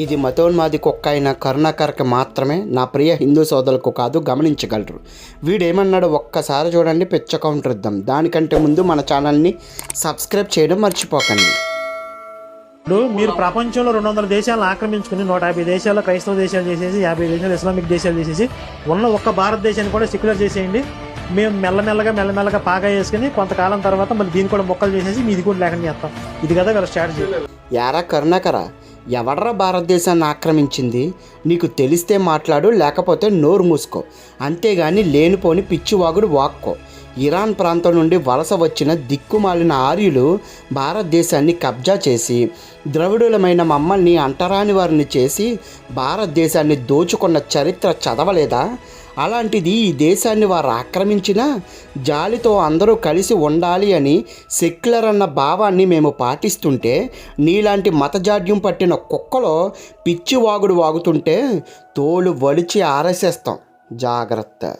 ఇది మతోన్మాది కుక్క అయిన కరుణాకర్కి మాత్రమే నా ప్రియ హిందూ సోదరులకు కాదు గమనించగలరు. వీడేమన్నాడు ఒక్కసారి చూడండి పిచ్చ కౌంటర్ ఇద్దాం. దానికంటే ముందు మన ఛానల్ని సబ్స్క్రైబ్ చేయడం మర్చిపోకండి. ఇప్పుడు మీరు ప్రపంచంలో రెండు వందల దేశాలను ఆక్రమించుకుని నూట యాభై దేశాల్లో క్రైస్తవ దేశాలు చేసేసి యాభై దేశాలు ఇస్లామిక్ దేశాలు చేసేసి ఉన్న ఒక్క భారతదేశాన్ని కూడా సెక్యులర్ చేసేయండి. మేము మెల్లమెల్లగా మెల్లమెల్లగా పాగా వేసుకుని కొంతకాలం తర్వాత మళ్ళీ దీన్ని కూడా మొక్కలు చేసేసి మీది కూడా లేకుండా చేస్తాం. ఇది కదా వీళ్ళ స్ట్రాటజీ యారా కరుణాకర ఎవడ్రా భారతదేశాన్ని ఆక్రమించింది? నీకు తెలిస్తే మాట్లాడు లేకపోతే నోరు మూసుకో. అంతేగాని లేనిపోని పిచ్చివాగుడు వాక్కో. ఇరాన్ ప్రాంతం నుండి వలస వచ్చిన దిక్కుమాలిన ఆర్యులు భారతదేశాన్ని కబ్జా చేసి ద్రవిడులమైన మమ్మల్ని అంటరాని వారిని చేసి భారతదేశాన్ని దోచుకున్న చరిత్ర చదవలేదా? అలాంటిది ఈ దేశాన్ని వారు ఆక్రమించినా జాలితో అందరూ కలిసి ఉండాలి అని సెక్యులర్ అన్న భావాన్ని మేము పాటిస్తుంటే నీలాంటి మతజాడ్యం పట్టిన కుక్కలో పిచ్చి వాగుడు వాగుతుంటే తోలు వలిచి ఆరేసేస్తాం. జాగ్రత్త.